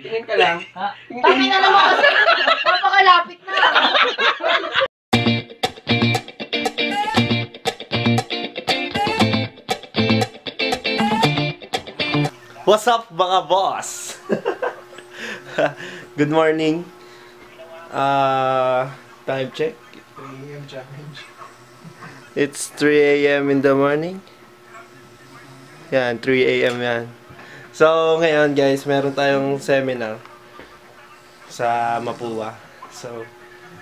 Tingin ka lang. Tangin na naman kasi. Napakalapit na. What's up mga boss? Good morning. Uh, time check. 3 a.m. challenge. It's 3 a.m. in the morning. Yan, 3 a.m. yan. So, ngayon guys, meron tayong seminar sa Mapua. So,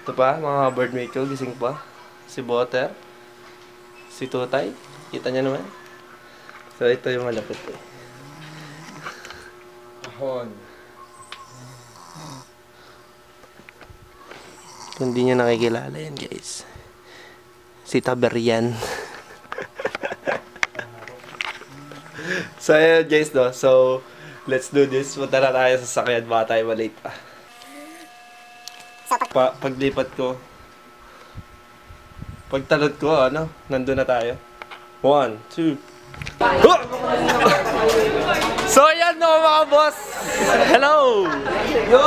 ito pa, mga birdmate ko, gising pa. Si Butter. Si Tutay. Kita niya naman. So, ito yung malapit eh. Ahon. Kung di nyo nakikilala yan, guys. Si Taberian. so, ayun, guys, no. So, let's do this. Punta na tayo sa sakyan. Baka tayo malate pa. Pa paglipat ko, pagtalot ko, ano, nandun na tayo. One, two, Huh! So yan no mga boss. Hello. Yo.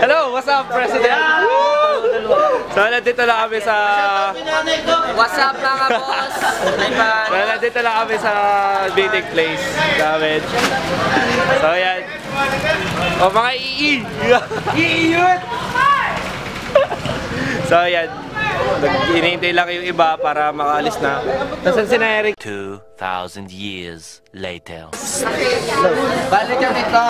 Hello, what's up President? So nandito na kami sa What's up mga boss? So nandito na kami sa meeting place namin. So yan. O mga ii. Iiyot. so yan. Hinihintay lang yung iba para makaalis na. Nasaan si Eric? 2,000 years later. Balik ka dito.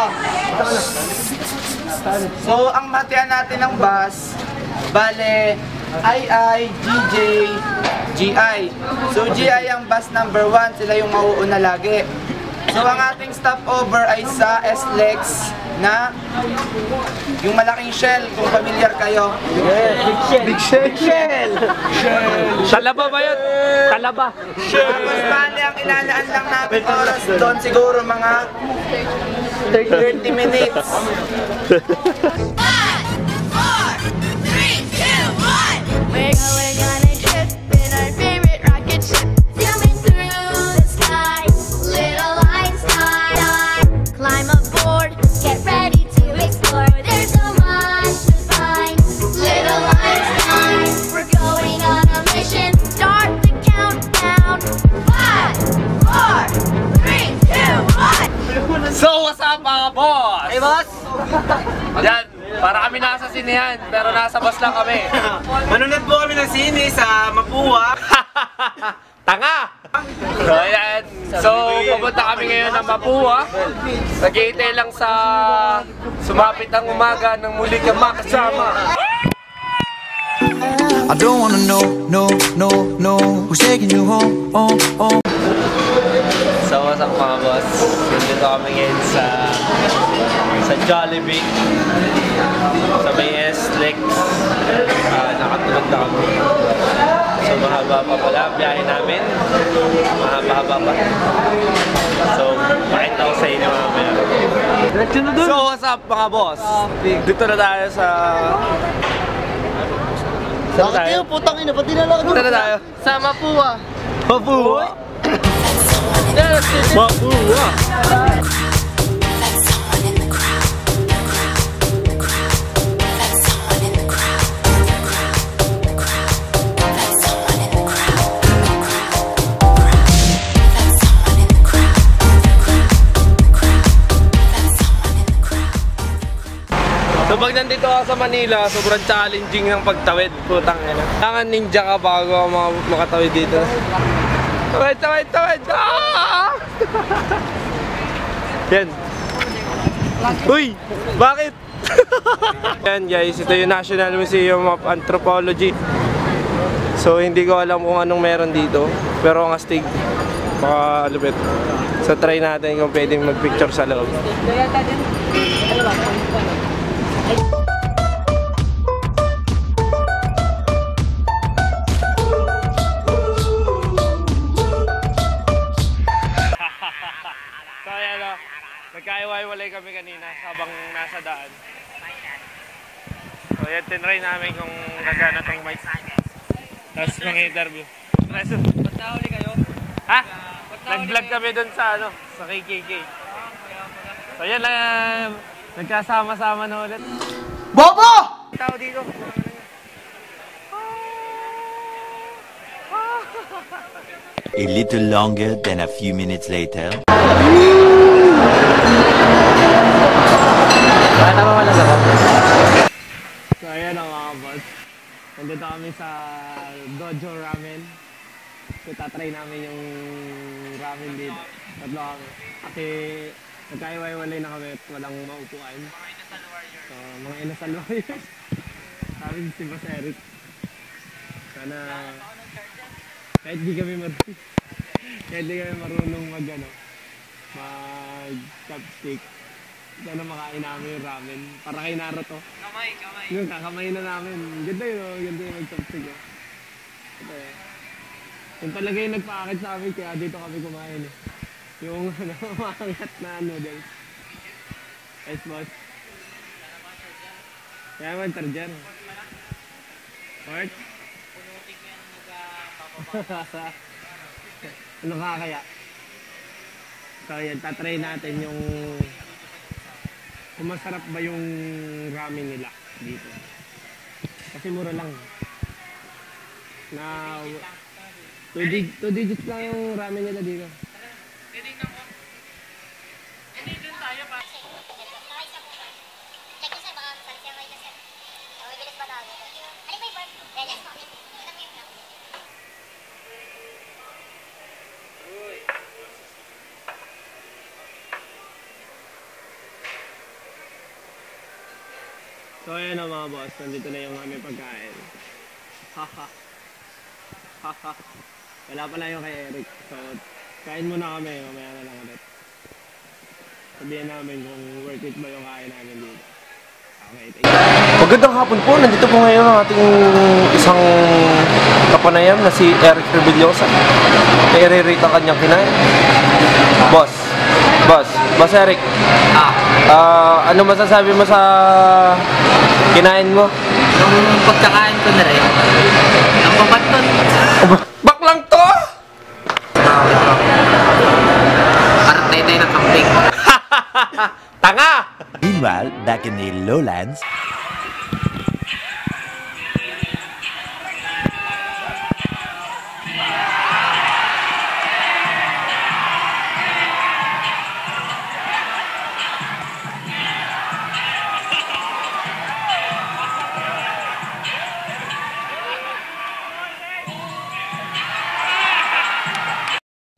So, ang matiyan natin ng bus, bale, II, GJ, GI. So, GI ang bus number 1, sila yung mauuna lagi. So, ang ating stopover ay sa SLEX na yung malaking shell, kung familiar kayo. Big shell. Big shell. Talaba ba yun? Talaba. Tapos bale, ang ilalaan lang natin oras doon siguro mga 30 minutes. Yan, para kami nasa sinihan, pero nasa bus lang kami. Manonood po kami ng sine sa Mapua. Tanga! So, ayan. So, pupunta kami ngayon ng Mapua. Nag-iintay lang sa sumapit ang umaga ng muli kang makasama. I don't wanna know, no, no, no Who's taking you home, home, home Up mga boss? Nandito kami ngayon sa sa Jollibee. Sa may S-Lex. Uh, nakatulog na kami. So, mahaba pa pala ang biyahe namin. Mahaba-haba pa. So, pakita ko sa inyo mamaya. So, what's up mga boss? Dito na tayo sa... Saan tayo? putang ina, pati na lang. Saan na tayo? Sa Mapua. Mapua! Ka sa Manila, sobrang challenging ng pagtawid. Putang ina. Kailangan ninja ka bago ka maka- makatawid dito. Tawid, tawid, tawid! Ah! Yan. Uy! Bakit? Yan guys, ito yung National Museum of Anthropology. So hindi ko alam kung anong meron dito. Pero ang astig. Baka lupit. So try natin kung pwedeng mag-picture sa loob. So Yan, tinry namin kung gagana tong mic. Tapos mga interview. Preso. Ba't nahuli kayo? Ha? Nag-vlog kami dun sa ano, sa KKK. So yan lang, Nagkasama-sama na ulit. Bobo! Tao dito. A little longer than a few minutes later. So ayan ang mga boss. Nandito kami sa Dojo Ramen. So tatry namin yung ramen dito. Tatlo kami. Kasi nagkaiwaiwalay na kami at walang maupuan. So mga inasal warriors. Sabi si Boss Eric. Sana kahit di kami marunong kahit di kami marunong mag ano mag chopstick sana makain namin yung ramen para kay Naruto yung kakamay na namin. Ganda yun, oh. ganda yung mag-chopstick. Oh. Ito eh. Yung talaga yung nagpaakit sa amin, kaya dito kami kumain eh. Yung ano, maangat na noodles. Yes, boss. Kaya man, charger. Port? So yan, yung kung masarap ba yung ramen nila dito. Kasi mura lang. Na two, dig two lang yung ramen nila dito. Check ko So ayan na mga boss, nandito na yung aming pagkain. Haha. Haha. Wala pa lang yung kay Eric. So, kain muna kami, mamaya na lang ulit. Sabihin namin kung worth it ba yung kain namin dito. Okay, thank you. Magandang hapon po. Nandito po ngayon ang ating isang kapanayam na si Eric Rebillosa. I-rate ang kanyang kinain. Boss. Boss. Boss Eric. Ah. Ano masasabi mo sa kinain mo? Yung pagkakain ko na rin. Ang papaton. Baklang to! Parang tayo ng kambing. Tanga! Meanwhile, back in the lowlands.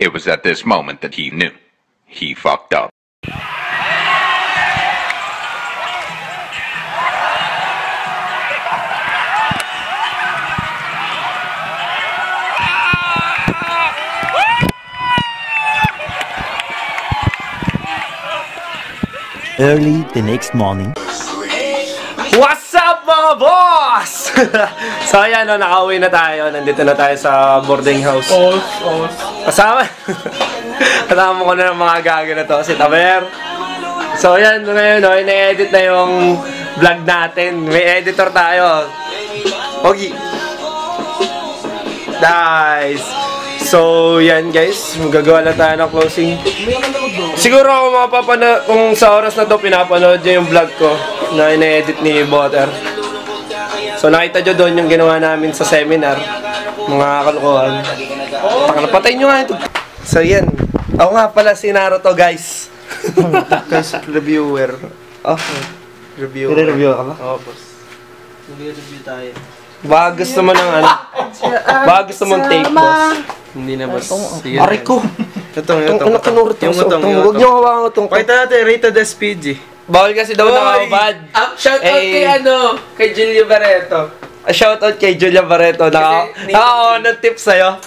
It was at this moment that he knew. He fucked up. Early the next morning. What's up mga boss? so ayan, no, nakauwi na tayo. Nandito na tayo sa boarding house. Os, os. Kasama. Kasama ko na ng mga gaga na to. Si Taber. So ayan, ngayon, no, ina-edit na yung vlog natin. May editor tayo. Ogi. Nice. So, yan guys, magagawa na tayo ng closing. Siguro ako mapapanood, kung sa oras na to pinapanood yung vlog ko na ina-edit ni Butter. So nakita nyo doon yung ginawa namin sa seminar, mga kalokohan. Taka na, patay nyo nga ito. So yan, ako nga pala si Naruto guys. Guys, reviewer. Oh, Reviewer. review ka ba? Oo, boss. Mag-review tayo. Baka gusto mo ng ano? Baka gusto mong tape boss? Hindi na, boss. Sige. Aray ko! Ito, Itong ito. ano kanurot Yung utong, yung Huwag nyo hawakan itong Pakita natin, rated SPG. Bawal kasi daw nakabad. shout out Eh. kay ano, kay Julio Barreto. A shoutout kay Julia Barreto. Naka, naka ng tip sa'yo.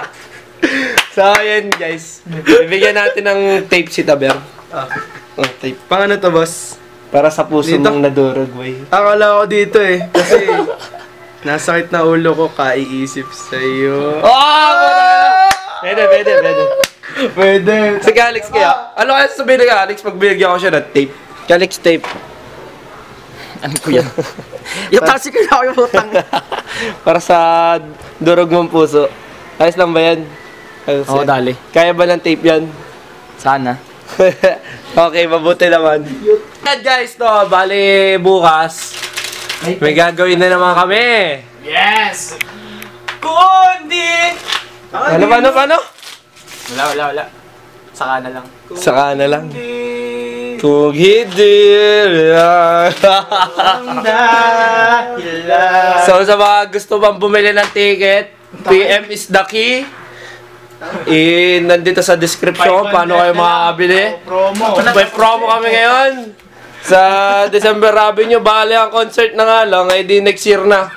so, ayan guys. Bibigyan natin ng tape si Taber. Ah. Oh, tape. Pang ano to, boss? Para sa puso Dito? mong nadurog, boy. Akala ko dito eh. Kasi, nasakit na ulo ko, kaiisip sa'yo. Oh! Pwede, pwede, pwede. Pwede. Si Alex kaya, ano kaya sabihin ni Alex pag binigyan ko siya ng tape? Alex tape. Ano ko yan? yung kasi ko na ako yung utang. Para sa durog mong puso. Ayos lang ba yan? Ayos Oo, yan. dali. Kaya ba ng tape yan? Sana. okay, mabuti naman. yan guys, no, bali bukas, may gagawin na naman kami. Yes! Kundi! Ano, paano, paano? Wala, wala, wala. Saka na lang. Saka na lang. Kung hindi So sa mga gusto bang bumili ng ticket, PM is the key. Eh, nandito sa description paano kayo makakabili. Promo. May promo kami ngayon. Sa December Avenue, bali ang concert na nga lang, eh di next year na.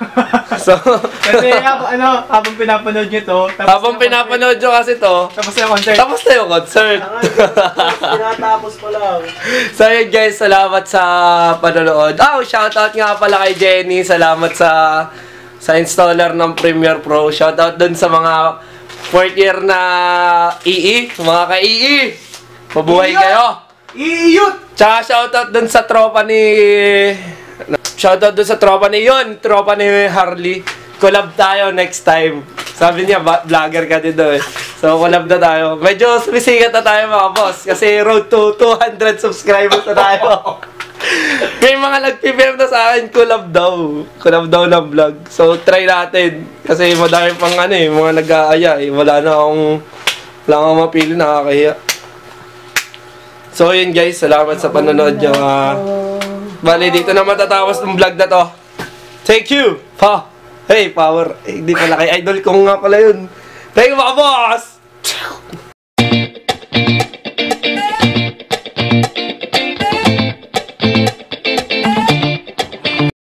So, Kasi habang, ano, habang pinapanood nyo to, tapos habang pinapanood nyo kasi to, Tapos na yung concert. tapos na yung concert. Tinatapos pa lang. So yun guys, salamat sa panonood. Oh, shoutout nga pala kay Jenny. Salamat sa sa installer ng Premiere Pro. Shoutout dun sa mga fourth year na EE, mga ka-EE. Mabuhay kayo. Iyut! Tsaka shoutout dun sa tropa ni Shoutout dun sa tropa ni yun, tropa ni Harley. Collab tayo next time. Sabi niya, vlogger ka din daw eh. So, collab na tayo. Medyo sumisikat na tayo mga boss. Kasi road to 200 subscribers na tayo. May mga nag-PM na sa akin, collab daw. Collab daw ng vlog. So, try natin. Kasi madami pang ano eh, mga nag-aaya eh. Wala na akong, wala akong mapili, nakakahiya. So yun guys, salamat sa panonood nyo. ah. bali, dito na matatapos ng vlog na to. Thank you! Pa! Hey, power! Eh, hindi pala kay idol ko nga pala yun. Thank you boss!